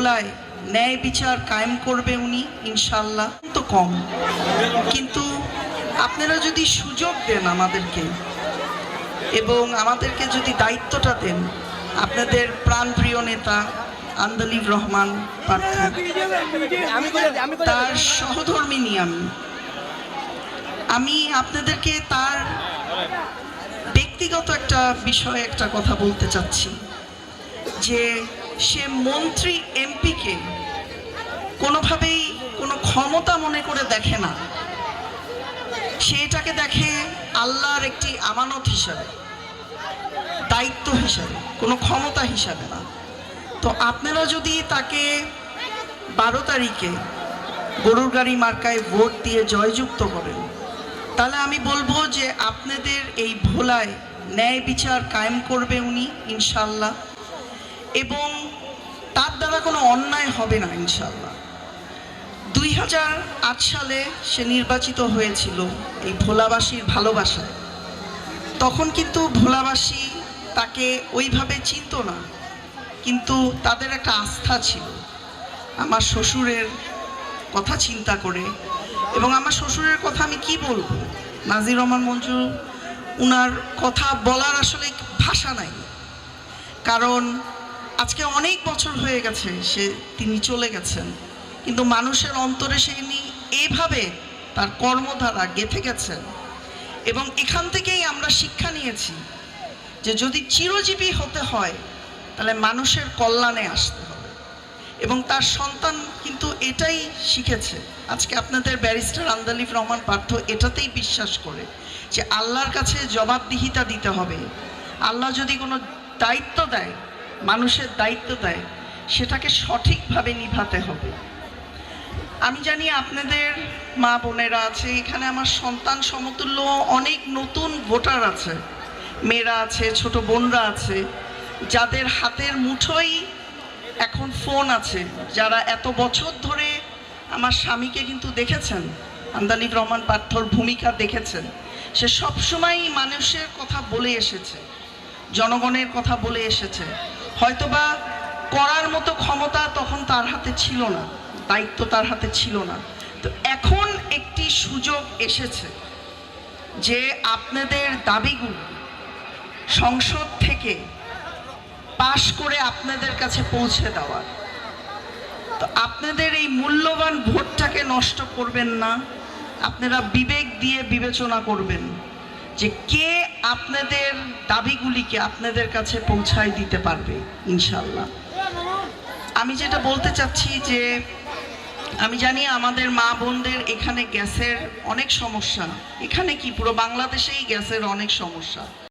ভোলায় ন্যায় বিচার কায়েম করবে উনি ইনশাল্লাহ তো কম। কিন্তু আপনারা যদি সুযোগ দেন আমাদেরকে এবং আমাদেরকে যদি দায়িত্বটা দেন, আপনাদের প্রাণপ্রিয় নেতা আন্দালিব রহমান তার সহধর্মিনী আমি। আমি আপনাদেরকে তার ব্যক্তিগত একটা বিষয়ে একটা কথা বলতে চাচ্ছি, যে সে মন্ত্রী এমপিকে কোনোভাবেই কোনো ক্ষমতা মনে করে দেখে না। সে এটাকে দেখে আল্লাহর একটি আমানত হিসাবে, দায়িত্ব হিসাবে, কোনো ক্ষমতা হিসাবে না। তো আপনারা যদি তাকে বারো তারিখে গরুর গাড়ি মার্কায় ভোট দিয়ে জয়যুক্ত করেন, তাহলে আমি বলব যে আপনাদের এই ভোলায় ন্যায় বিচার কায়েম করবে উনি ইনশাল্লাহ এবং তার দ্বারা কোনো অন্যায় হবে না ইনশাল্লাহ দুই হাজার আট সালে সে নির্বাচিত হয়েছিল এই ভোলাবাসীর ভালোবাসায়। তখন কিন্তু ভোলাবাসী তাকে ওইভাবে চিনত না, কিন্তু তাদের একটা আস্থা ছিল। আমার শ্বশুরের কথা চিন্তা করে এবং আমার শ্বশুরের কথা আমি কি বলব? নাজির রহমান মঞ্জু, উনার কথা বলার আসলে ভাষা নাই। কারণ আজকে অনেক বছর হয়ে গেছে সে তিনি চলে গেছেন। কিন্তু মানুষের অন্তরে সে নি এভাবে তার কর্মধারা গেথে গেছেন এবং এখান থেকেই আমরা শিক্ষা নিয়েছি যে যদি চিরজীবী হতে হয়, তাহলে মানুষের কল্যাণে আসতে হবে। এবং তার সন্তান কিন্তু এটাই শিখেছে। আজকে আপনাদের ব্যারিস্টার আন্দালিফ রহমান পার্থ এটাতেই বিশ্বাস করে যে আল্লাহর কাছে জবাবদিহিতা দিতে হবে। আল্লাহ যদি কোনো দায়িত্ব দেয় মানুষের দায়িত্ব দেয়, সেটাকে সঠিকভাবে নিভাতে হবে। আমি জানি আপনাদের মা বোনেরা আছে, এখানে আমার সন্তান সমতুল্য অনেক নতুন ভোটার আছে। মেয়েরা আছে, ছোট বোনরা আছে, যাদের হাতের মুঠোই এখন ফোন আছে। যারা এত বছর ধরে আমার স্বামীকে কিন্তু দেখেছেন, আন্দালিব রহমান পার্থর ভূমিকা দেখেছেন। সে সবসময়ই মানুষের কথা বলে এসেছে, জনগণের কথা বলে এসেছে। হয়তোবা করার মতো ক্ষমতা তখন তার হাতে ছিল না, দায়িত্ব তার হাতে ছিল না। তো এখন একটি সুযোগ এসেছে যে আপনাদের দাবিগুলো সংসদ থেকে পাশ করে আপনাদের কাছে পৌঁছে দেওয়ার। তো আপনাদের এই মূল্যবান ভোটটাকে নষ্ট করবেন না, আপনারা বিবেক দিয়ে বিবেচনা করবেন। যে কে আপনাদের দাবিগুলিকে আপনাদের কাছে পৌঁছায় দিতে পারবে ইনশাল্লাহ আমি যেটা বলতে চাচ্ছি যে, আমি জানি আমাদের মা বোনদের এখানে গ্যাসের অনেক সমস্যা। এখানে কি পুরো বাংলাদেশেই গ্যাসের অনেক সমস্যা।